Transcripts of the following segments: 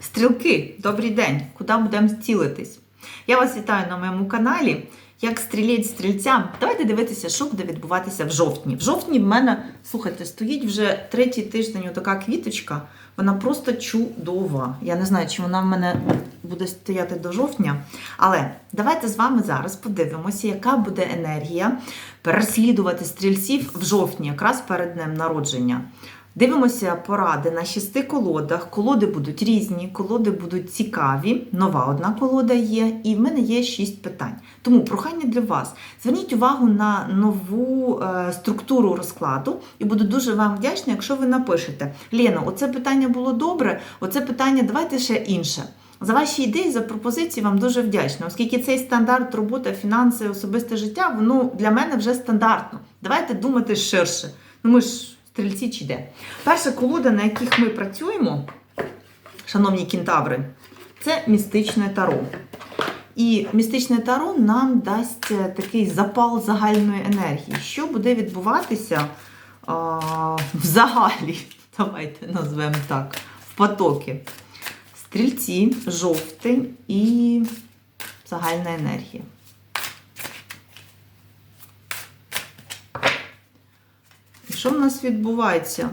Стрілки, добрий день! Куди будемо цілитись? Я вас вітаю на моєму каналі. Як стрілець стрільцям, давайте дивитися, що буде відбуватися в жовтні. В жовтні в мене, слухайте, стоїть вже третій тиждень така квіточка, вона просто чудова. Я не знаю, чи вона в мене буде стояти до жовтня. Але давайте з вами зараз подивимося, яка буде енергія переслідувати стрільців в жовтні, якраз перед днем народження. Дивимося поради на шести колодах. Колоди будуть різні, колоди будуть цікаві. Нова одна колода є, і в мене є шість питань. Тому прохання для вас: зверніть увагу на нову е, структуру розкладу, і буду дуже вам вдячна, якщо ви напишете: Лена, оце питання було добре, оце питання давайте ще інше. За ваші ідеї, за пропозиції вам дуже вдячна, оскільки цей стандарт робота, фінанси, особисте життя, воно для мене вже стандартно. Давайте думати ширше. Ну ми ж стрільці чи де. Перша колода, на яких ми працюємо, шановні кентаври, це містичне таро. І містичне таро нам дасть е, такий запал загальної енергії. Що буде відбуватися а, в загалі? Давайте назвемо так, в потоки. Стрільці, жовтень і загальна енергія. Що в нас відбувається?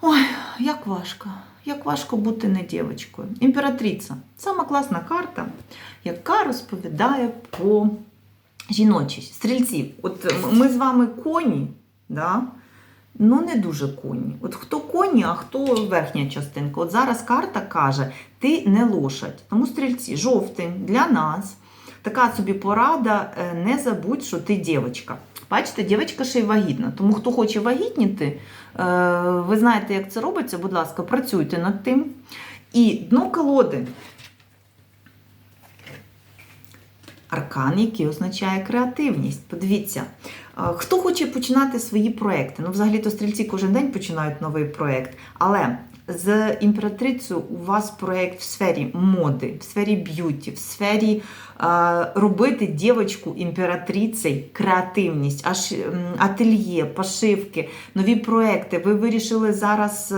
Ой, як важко. Як важко бути не дівчинкою. Імператриця сама класна карта, яка розповідає про жіночість. Стрільці, от ми з вами коні, да? ну не дуже коні. От хто коні, а хто верхня частинка. От зараз карта каже, ти не лошадь. Тому стрільці, жовтень для нас. Така собі порада, е, не забудь, що ти дівчинка. Бачите, дівчинка ще й вагітна. Тому хто хоче вагітніти, е, ви знаєте, як це робиться, будь ласка, працюйте над тим. І дно колоди. Аркан, який означає креативність. Подивіться, е, хто хоче починати свої проекти. Ну, взагалі-то стрільці кожен день починають новий проект. Але з імператрицею у вас проєкт в сфері моди, в сфері б'юті, в сфері е, робити дівчинку імператрицею, креативність, аж ательє, пошивки, нові проекти. Ви вирішили зараз.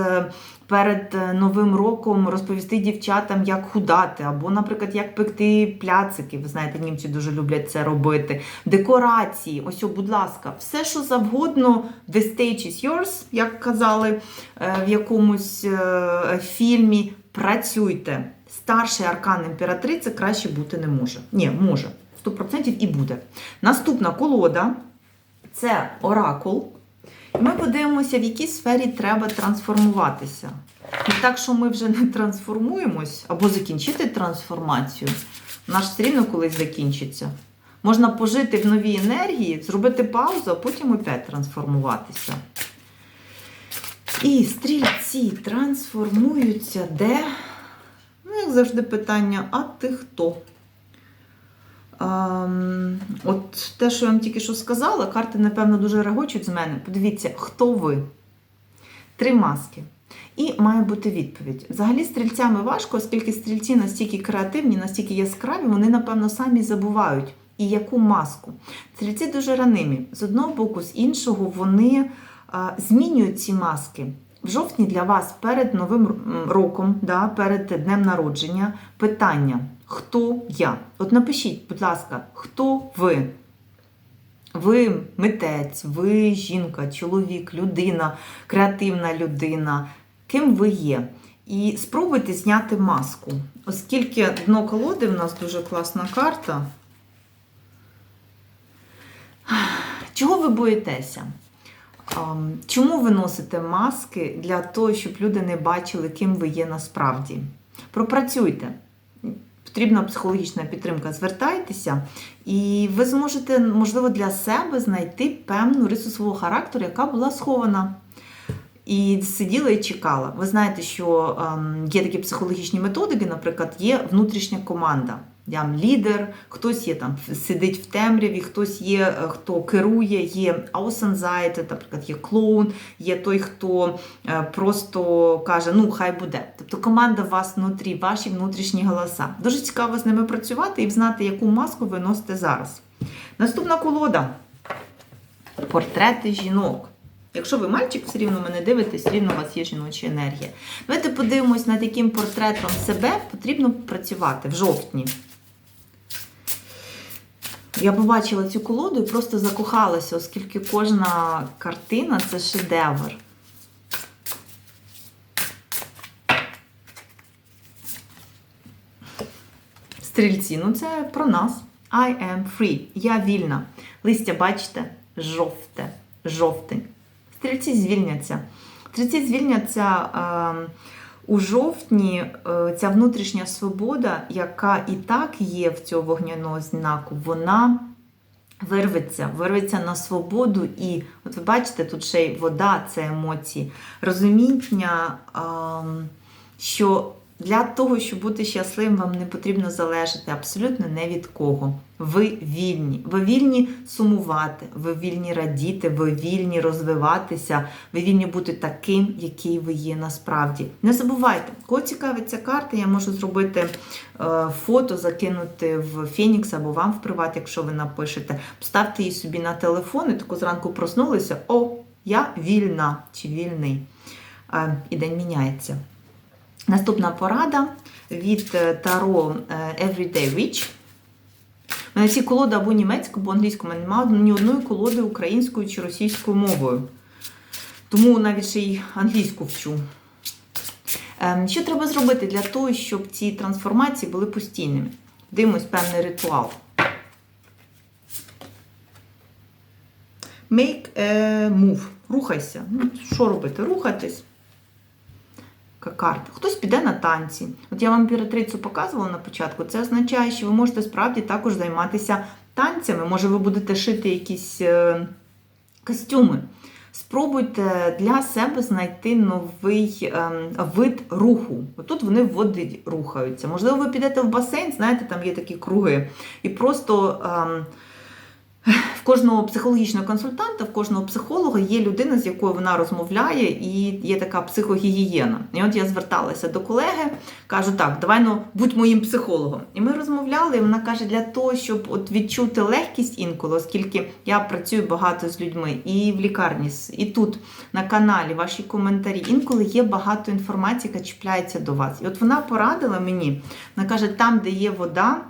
Перед е, новим роком розповісти дівчатам, як худати, або, наприклад, як пекти пляцики. Ви знаєте, німці дуже люблять це робити. Декорації, ось, о, будь ласка, все, що завгодно, the stage is yours, як казали е, в якомусь е, фільмі. Працюйте. Старший аркан імператриці краще бути не може. Ні, може. 100% і буде. Наступна колода це оракул. І ми подивимося, в якій сфері треба трансформуватися. І так, що ми вже не трансформуємось, або закінчити трансформацію, наш все рівно колись закінчиться. Можна пожити в новій енергії, зробити паузу, а потім опять трансформуватися. І стрільці трансформуються де? Ну, як завжди, питання: а ти хто? От те, що я вам тільки що сказала, карти, напевно, дуже регочуть з мене. Подивіться, хто ви? Три маски. І має бути відповідь. Взагалі, стрільцями важко, оскільки стрільці настільки креативні, настільки яскраві, вони, напевно, самі забувають. І яку маску. Стрільці дуже ранимі. З одного боку, з іншого, вони змінюють ці маски. В жовтні для вас перед Новим роком, да, перед днем народження, питання: хто я? От напишіть, будь ласка, хто ви? Ви митець, ви жінка, чоловік, людина, креативна людина. Ким ви є? І спробуйте зняти маску. Оскільки дно колоди в нас дуже класна карта. Чого ви боїтеся? Чому ви носите маски для того, щоб люди не бачили, ким ви є насправді? Пропрацюйте. Потрібна психологічна підтримка, звертайтеся, і ви зможете, можливо, для себе знайти певну рису свого характеру, яка була схована. І сиділа і чекала. Ви знаєте, що ем, є такі психологічні методики, наприклад, є внутрішня команда. Там лідер, хтось є там сидить в темряві, хтось є, е, хто керує, є аусензайти, наприклад, є клоун, є той, хто е, просто каже, ну хай буде. Тобто команда вас внутрі, ваші внутрішні голоса. Дуже цікаво з ними працювати і знати, яку маску ви носите зараз. Наступна колода. Портрети жінок. Якщо ви мальчик, все рівно мене дивитесь, все рівно у вас є жіноча енергія. Давайте подивимось, над яким портретом себе потрібно працювати в жовтні. Я побачила цю колоду і просто закохалася, оскільки кожна картина це шедевр. Стрільці, ну це про нас. I am free. Я вільна. Листя, бачите, жовте, жовтень. Стрільці звільняться. Стрільці звільняться е, у жовтні е, ця внутрішня свобода, яка і так є в цього вогняного знаку, вона вирветься, вирветься на свободу. І, от ви бачите, тут ще й вода, це емоції, розуміння, е, що для того, щоб бути щасливим, вам не потрібно залежати абсолютно не від кого. Ви вільні. Ви вільні сумувати, ви вільні радіти, ви вільні розвиватися, ви вільні бути таким, який ви є насправді. Не забувайте, кого цікавить ця карта, я можу зробити е, фото, закинути в Фенікс або вам в приват, якщо ви напишете. Поставте її собі на телефон і таку зранку проснулися. О, я вільна чи вільний. Е, і день міняється. Наступна порада від е, Таро е, Everyday Witch. У мене ці колоди або німецькою, або англійською. У мене немає ні одної колоди українською чи російською мовою. Тому навіть ще й англійську вчу. Ем, Що треба зробити для того, щоб ці трансформації були постійними? Дивимось певний ритуал. Make a move. Рухайся. Ну, Що робити? Рухатись карта. Хтось піде на танці. От я вам імператрицю показувала на початку. Це означає, що ви можете справді також займатися танцями. Може, ви будете шити якісь е, костюми. Спробуйте для себе знайти новий е, вид руху. Отут вони в воді рухаються. Можливо, ви підете в басейн, знаєте, там є такі круги, і просто. В кожного психологічного консультанта, в кожного психолога є людина, з якою вона розмовляє, і є така психогігієна. І от я зверталася до колеги, кажу, так, давай ну, будь моїм психологом. І ми розмовляли, і вона каже, для того, щоб от відчути легкість інколи, оскільки я працюю багато з людьми, і в лікарні, і тут на каналі ваші коментарі. Інколи є багато інформації, яка чіпляється до вас. І от вона порадила мені, вона каже, там, де є вода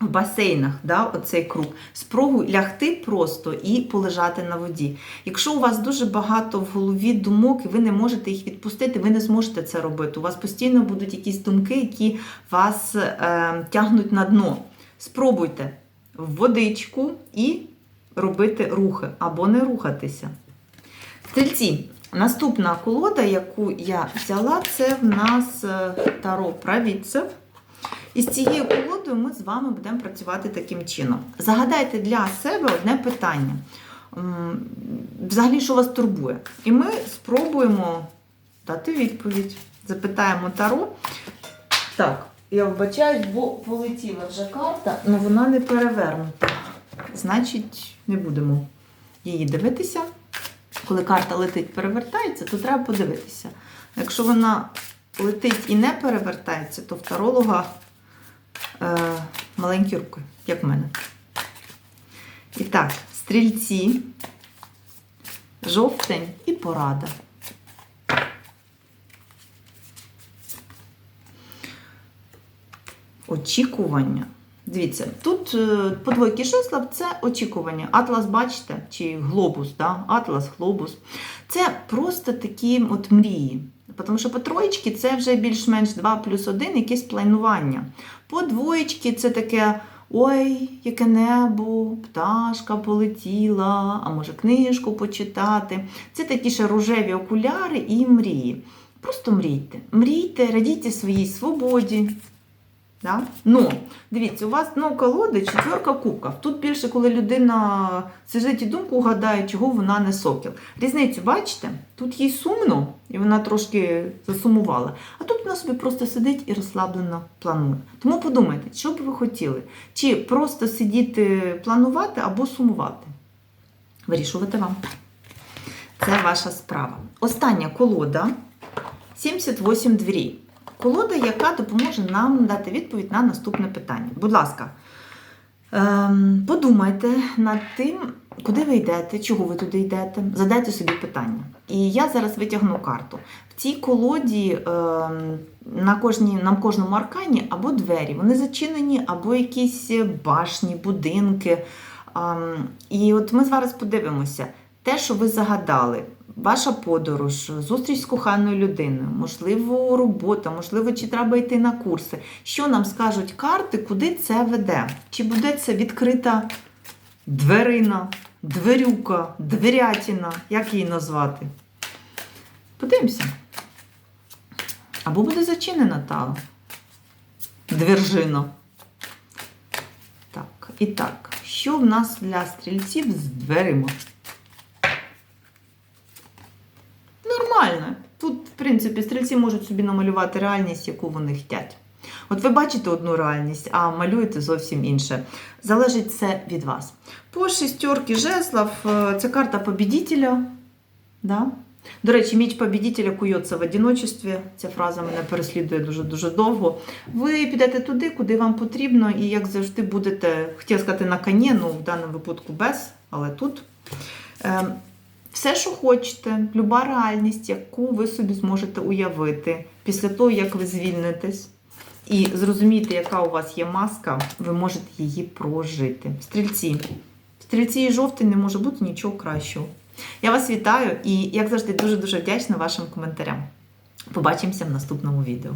в басейнах, да, оцей круг, спробуй лягти просто і полежати на воді. Якщо у вас дуже багато в голові думок, і ви не можете їх відпустити, ви не зможете це робити. У вас постійно будуть якісь думки, які вас е, тягнуть на дно. Спробуйте в водичку і робити рухи або не рухатися. Стрільці, наступна колода, яку я взяла, це в нас е, Таро Правіцев. І з цією колодою ми з вами будемо працювати таким чином. Загадайте для себе одне питання. Взагалі, що вас турбує? І ми спробуємо дати відповідь. Запитаємо Таро. Так, я вбачаюсь, бо полетіла вже карта, але вона не перевернута. Значить, не будемо її дивитися. Коли карта летить, перевертається, то треба подивитися. Якщо вона летить і не перевертається, то в таролога маленькі руки, як в мене. І так, стрільці, жовтень і порада. Очікування. Дивіться, тут е, по двойки жезлов це очікування. Атлас, бачите, чи глобус, да? Атлас, глобус. Це просто такі от мрії. Тому що по троєчки це вже більш-менш 2 плюс 1 якесь планування. По двоєчки це таке. Ой, яке небо, пташка полетіла, а може книжку почитати. Це такі ще рожеві окуляри і мрії. Просто мрійте. Мрійте, радійте своїй свободі. Да? Ну, дивіться, у вас ну, колоди четверка кубка. Тут більше, коли людина сидить і думку гадає, чого вона не сокіл. Різницю, бачите? Тут їй сумно, і вона трошки засумувала. А тут вона собі просто сидить і розслаблено планує. Тому подумайте, що б ви хотіли? Чи просто сидіти, планувати або сумувати? Вирішувати вам. Це ваша справа. Остання колода 78 двірі колода, яка допоможе нам дати відповідь на наступне питання. Будь ласка, ем, подумайте над тим, Куди ви йдете? Чого ви туди йдете? Задайте собі питання. І я зараз витягну карту. В цій колоді е, на, кожній, на кожному аркані або двері, вони зачинені, або якісь башні, будинки. Ем, і от ми зараз подивимося, те, що ви загадали, ваша подорож, зустріч з коханою людиною, можливо, робота, можливо, чи треба йти на курси. Що нам скажуть карти, куди це веде? Чи буде це відкрита дверина, дверюка, дверятіна, як її назвати? Подивимося. Або буде зачинена та двержина. Так, і так, що в нас для стрільців з дверима? Нормально. Тут, в принципі, стрільці можуть собі намалювати реальність, яку вони хочуть. От ви бачите одну реальність, а малюєте зовсім інше. Залежить це від вас. По шістерки жезлов е, це карта побідітеля. Да? До речі, міч побідітеля кується в одиночестві. Ця фраза мене переслідує дуже-дуже довго. Ви підете туди, куди вам потрібно, і як завжди будете, хотіла сказати, на коні, ну в даному випадку без, але тут. Все, що хочете, люба реальність, яку ви собі зможете уявити після того, як ви звільнитесь і зрозумієте, яка у вас є маска, ви можете її прожити. Стрільці. Стрільці і жовтий не може бути нічого кращого. Я вас вітаю і, як завжди, дуже-дуже вдячна вашим коментарям. Побачимося в наступному відео.